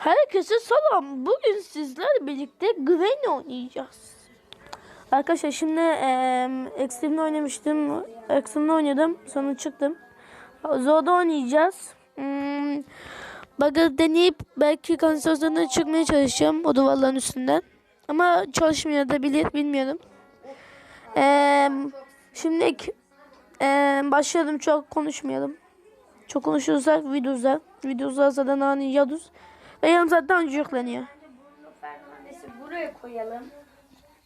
Herkese selam. Bugün sizlerle birlikte Gwen oynayacağız. Arkadaşlar şimdi eee Extreme'de oynamıştım. Extreme'de oynadım. Sonra çıktım. Zoda oynayacağız. Hmm, Bug'ı deneyip belki kanalizasyondan çıkmaya çalışacağım o duvarların üstünden. Ama çalışmıyor da bilir bilmiyorum. Eee şimdi eee başlayalım çok konuşmayalım. Çok konuşursak video uzar. Video uzarsa da nane yaduz. Ve saatten önce yükleniyor. Bruno Fernandes'i buraya koyalım.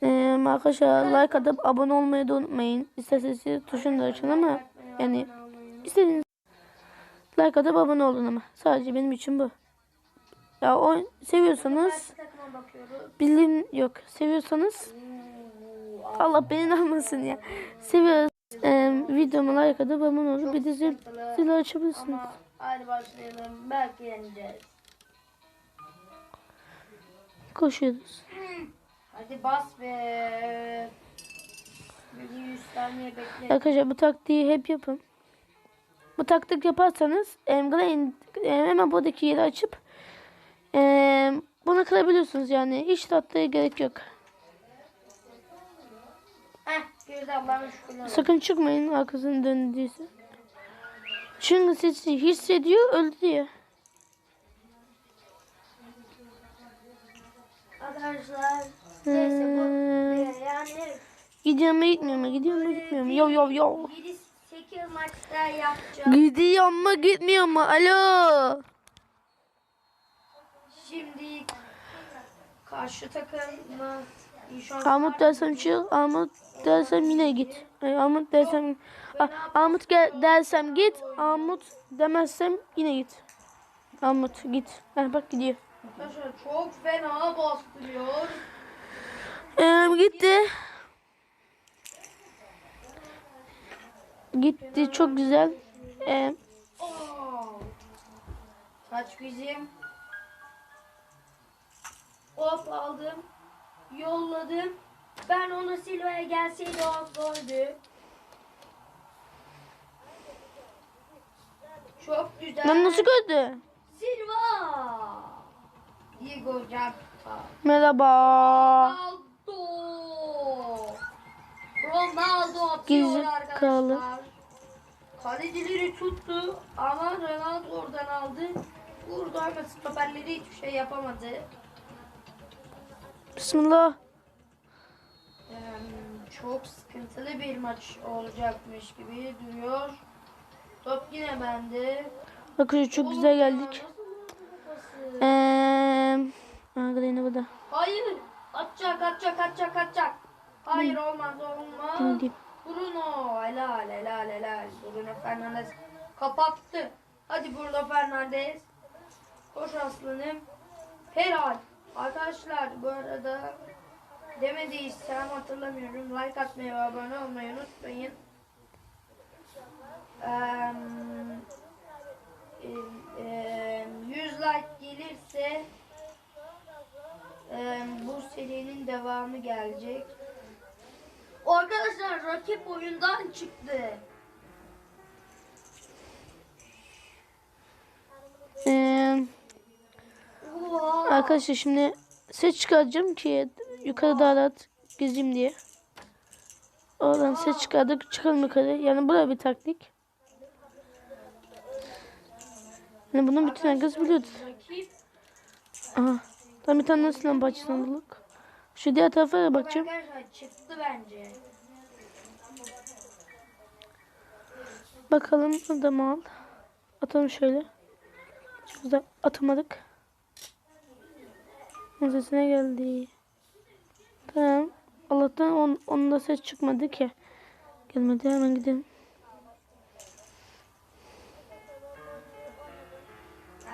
Ee, arkadaşlar like atıp abone olmayı da unutmayın. İsterseniz tuşunu da açın ama yani istediğiniz like atıp abone olun ama. Sadece benim için bu. Ya o seviyorsanız bildiğim yok. Seviyorsanız Allah beni almasın ya. Seviyoruz. Ee, videoma like atıp abone olun. Bir de zil, zili açabilirsiniz. Hadi başlayalım. Belki yeneceğiz. Koşuyoruz. Hadi bas be. Bir 100 saniye bekle. Arkadaşlar bu taktiği hep yapın. Bu taktik yaparsanız Emgrain hemen buradaki yeri açıp em, bunu kırabiliyorsunuz yani. Hiç tatlıya gerek yok. Heh girdi. Sakın çıkmayın arkasını döndüyse. Çünkü sesi hissediyor öldü diye. Arkadaşlar. Neyse bu. Hmm, Yani gidiyor mu gitmiyor mu? Gidiyor mu gitmiyor mu? Yo yo yo. 7-8 maçta yapacağım. Gidiyor mu gitmiyor mu? Alo. Şimdi karşı takımla inşallah Armut dersem çık, Armut dersem yine git. Ay, Armut dersem, Armut gel dersem git, Armut demezsem yine git. Armut git. Heh, bak gidiyor. Arkadaşlar çok fena bastırıyor. Ee, gitti. Gitti çok güzel. Ee. Kaç bizim? Hop aldım. Yolladım. Ben onu Silva'ya gelseydi o goldü. Çok güzel. lan nasıl gördü? Jota. Merhaba. Ronaldo. Ronaldo atıyor Gizli arkadaşlar. Kalecileri tuttu ama Ronaldo oradan aldı. Vurdu ama stoperleri hiçbir şey yapamadı. Bismillah. Ee, çok sıkıntılı bir maç olacakmış gibi duruyor. Top yine bende. Arkadaşlar çok güzel geldik. Ee, Arkadaşlar burada. Hayır. Atacak, atacak, atacak, atacak. Hayır olmaz, olmaz. Gideyim. Bruno. Helal, helal, helal. Bruno Fernandes kapattı. Hadi Bruno Fernandes. Koş aslanım. Helal. Arkadaşlar bu arada demediysem hatırlamıyorum. Like atmayı ve abone olmayı unutmayın. Eee, 100 like gelirse eee, bu serinin devamı gelecek. Arkadaşlar rakip oyundan çıktı. Ee. Arkadaşlar şimdi ses çıkaracağım ki yukarı daha rahat gezeyim diye. Oradan ses çıkardık çıkalım yukarı. Yani bu da bir taktik. Yani bunu bütün herkes biliyordu. Rakip Aha. Tam bir tane nasıl lamba açısından bulduk. Şu diğer tarafa da bakacağım. çıktı bence. Bakalım adamı al. Atalım şöyle. Çok güzel atamadık. Sesine geldi. Tamam. Allah'tan on, onun da ses çıkmadı ki. Gelmedi hemen gidelim.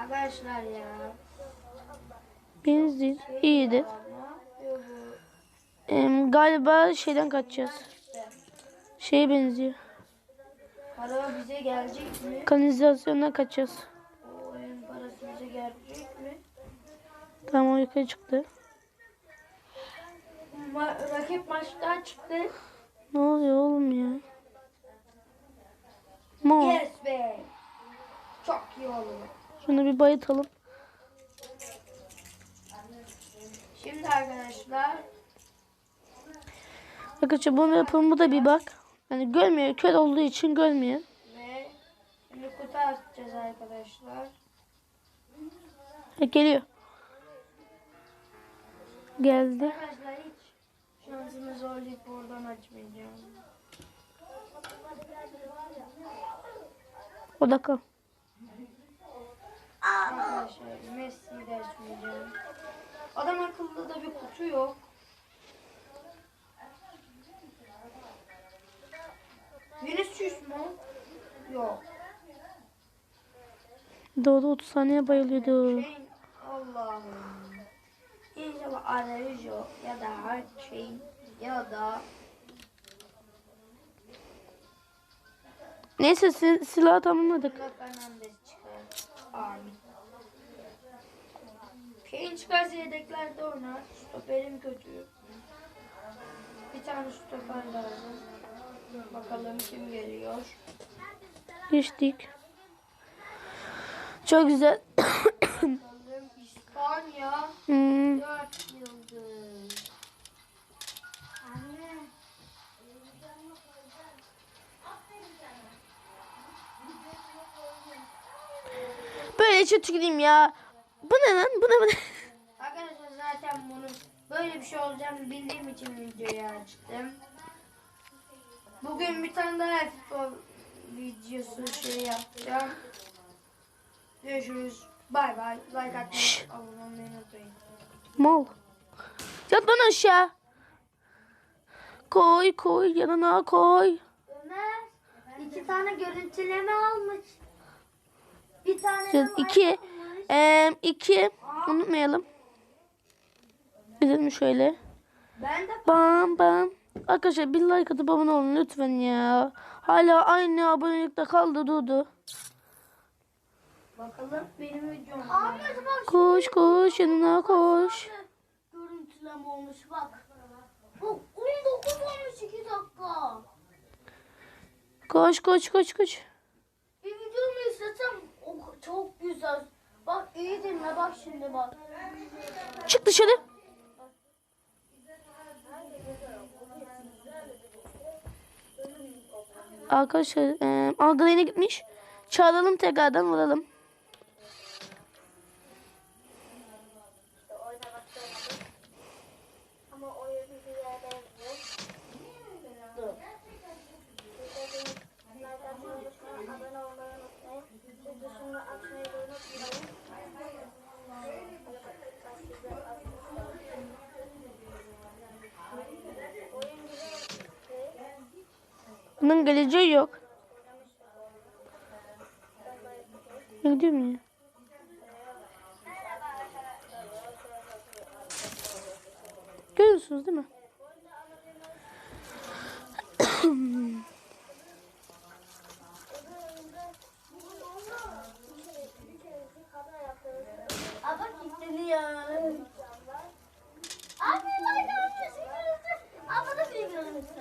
Arkadaşlar ya. Ne yapıyor bu? Em, galiba şeyden kaçacağız. Şeye benziyor. Para bize gelecek mi? Kanalizasyondan kaçacağız. O oyun parası bize gelecek mi? Tamam o yukarı çıktı. Ma- rakip maçtan çıktı. Ne oluyor oğlum ya? Mo. Yes be. Çok iyi oldu. Şunu bir bayıtalım. Şimdi arkadaşlar Arkadaşlar bunu yapalım bu da bir bak. Yani görmüyor. Kör olduğu için görmüyor. ve şimdi kutu açacağız arkadaşlar. Ha, geliyor. Geldi. Arkadaşlar hiç şansımı zorlayıp buradan açmayacağım. O da kal. Arkadaşlar Messi'yi de açmayacağım. Adam akıllı da bir kutu yok. Vinicius mu? Yok. Doğru 30 saniye bayılıyordu. Şey, Allah'ım. İnşallah Araujo ya da şey ya da Neyse sil silahı tamamladık. Bruno Fernandes çıkar. Amin. Kane çıkarsa yedeklerde oynar. Stoperim kötü. Bir tane stoper lazım. Bakalım kim geliyor. Geçtik. Çok güzel. İspanya. Hmm. 4 yıldız. Anne. Böyle içe tüküreyim ya. Bu ne lan? Bu ne bu ne? Arkadaşlar zaten bunun böyle bir şey olacağını bildiğim için videoyu açtım. Bugün bir tane daha futbol videosu şey yapacağım. Görüşürüz. Bay bay. Like atmayı, abone olmayı unutmayın. Mal. Yat lan aşağı. Koy koy yanına koy. Ömer iki tane görüntüleme almış. Bir tane Şimdi iki. Eee iki. Unutmayalım. Gidelim şöyle. Ben de Bam bam. Arkadaşlar bir like atıp abone olun lütfen ya. Hala aynı abonelikte kaldı durdu. bakalım benim videom. Koş koş yanına koş. görüntüleme olmuş bak. Bu 19 olmuş 2 dakika. Koş koş koş koş. Bir videomu izlesem çok güzel. Bak iyi dinle bak şimdi bak. Çık dışarı. Arkadaşlar e, algılayına gitmiş. Çağıralım tekrardan vuralım. Bunun geleceği yok. Ne gidiyor mu ya? Görüyorsunuz değil mi? Ama kilitleniyor. Abi ben görmüyorsun. Ama da bir görmüşsün.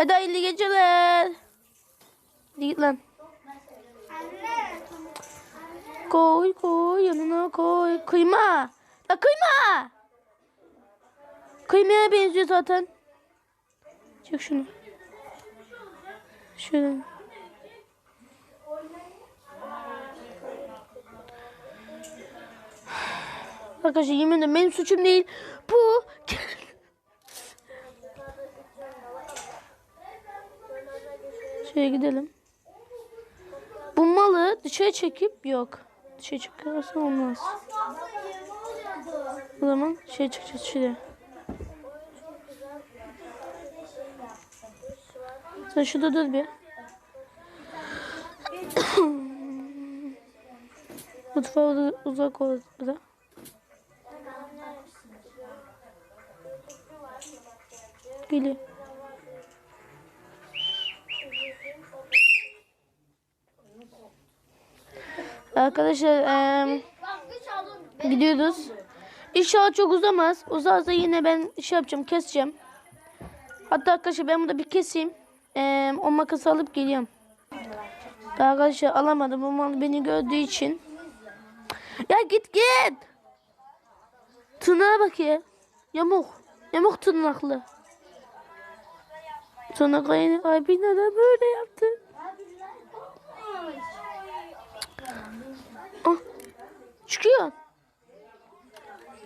Hadi hayırlı geceler. Hadi git lan. Koy koy yanına koy. Kıyma. La kıyma. Kıymaya benziyor zaten. Çek şunu. Şöyle. Arkadaşlar yemin ederim benim suçum değil. Bu. Şöyle gidelim. Bu malı dışarı çekip yok. Dışarı çıkarsa olmaz. O zaman şey çıkacağız şuraya. Sen şurada dur bir. Mutfağa uzak orada. Geliyor. Arkadaşlar eee, gidiyoruz. İnşallah çok uzamaz. Uzarsa yine ben şey yapacağım keseceğim. Hatta arkadaşlar ben bunu da bir keseyim. Eee, o makası alıp geliyorum. Arkadaşlar alamadım. Bu mal beni gördüğü için. Ya git git. Tırnağa bak ya. Yamuk. Yamuk tırnaklı. Sonra kayın abin de böyle yaptı. Çıkıyor.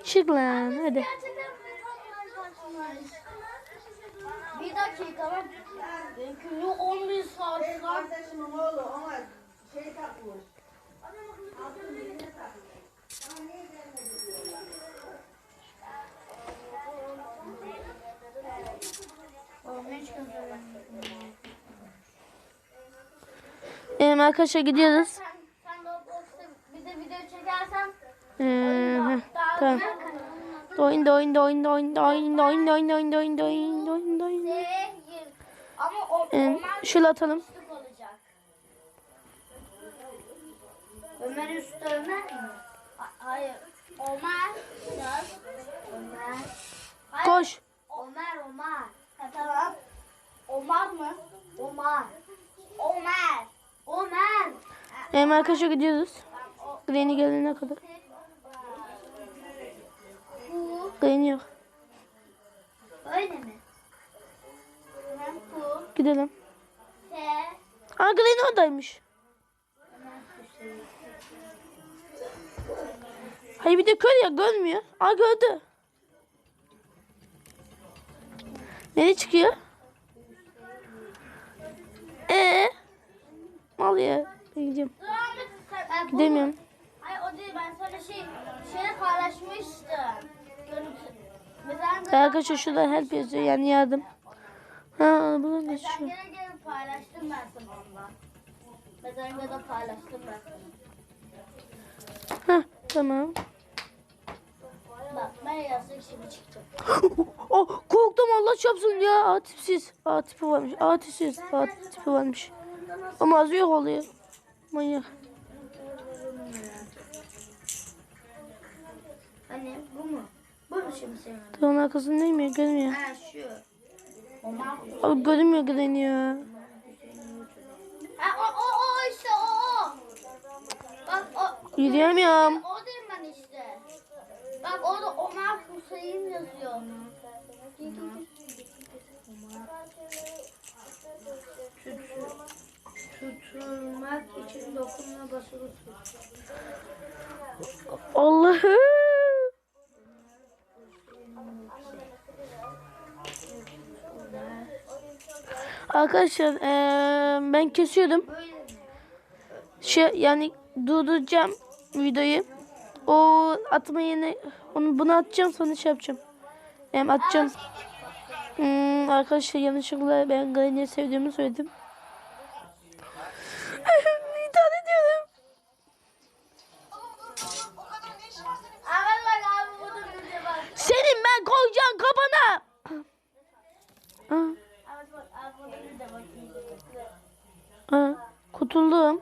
Çık lan hadi. Bir dakika lan. Benimki 10 bin saat lan. Şey takmış. Ee, arkadaşlar gidiyoruz. Sen, sen de o box'ta bize video çekersen Ee, tamam. Doyun doyun doyun doyun doyun doyun doyun doyun. Nereye gir? Ama o, Ee, şöyle atalım. Ömer üstü Ömer mi? Ha- Hayır. Ömer. Ömer. Hayır. Koş. Ömer, Ömer. Ha, tamam. Omar mı? Omar. Ömer. Ömer. Ee, arkadaşlar gidiyoruz. Granny gelene kadar. Yok. Öyle mi? Gidelim. Aa Granny oradaymış. Hayır bir de kör ya görmüyor. Aa gördü. Nereye çıkıyor? Ee? Mal ya. Ben gideceğim. Gidemiyorum. Hayır o değil ben sana şey şey paylaşmıştım. Arkadaşlar şurada help yazıyor yani yardım. Ha buradan Sen geçiyor. gene gene paylaştım ben sana onunla. Mezarında da paylaştım ben sana. Ha tamam. Bak ben yazdık şimdi çıkacak. oh korktum Allah çarpsın ya. A tipsiz. A tipi varmış. A tipsiz. A tipi varmış. Ama az yok oluyor. Manyak. Hani bu mu? Bu mu şimdi senin? Onun arkasında neyim ya görmüyor. Ha şu. Abi görünmüyor ya. Ha o o o işte o o. Bak o. Yürüyemiyorum. O değil ben işte. Bak orada Omar Hüseyin yazıyor. Tutulmak için dokunma basılı tut. Arkadaşlar eee, ben kesiyordum. Şey yani durduracağım videoyu. O atma yerine onu bunu atacağım sonra şey yapacağım. Hem atacağım. Hmm, arkadaşlar yanlışlıkla ben Granny'i sevdiğimi söyledim. İntihar ediyorum. Abi bak abi burada bir de bak. Senin ben koyacağım kafana. Aa, Abi bak abi burada bir de bak. aa, kurtuldum.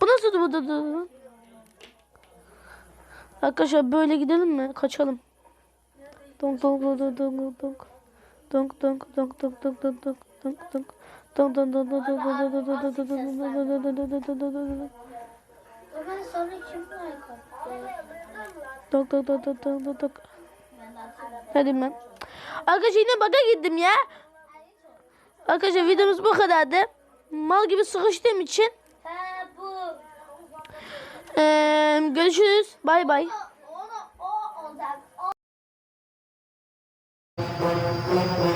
Bu nasıl bu da da- Arkadaşlar böyle gidelim mi? Kaçalım. Donk donk donk donk donk donk. Donk donk donk donk donk donk donk donk donk. Donk donk donk donk donk donk donk donk donk donk donk donk donk donk donk donk donk donk. Ömer sonra kim like attı? Donk donk donk donk donk donk donk. Ben de hatırlamıyorum. Hadi ben. Arkadaşlar yine baka gittim ya. Arkadaşlar videomuz bu kadardı. Mal gibi sıkıştığım için He bu. eee, görüşürüz. Bay bay. O, onu o olacak. O. Thank you.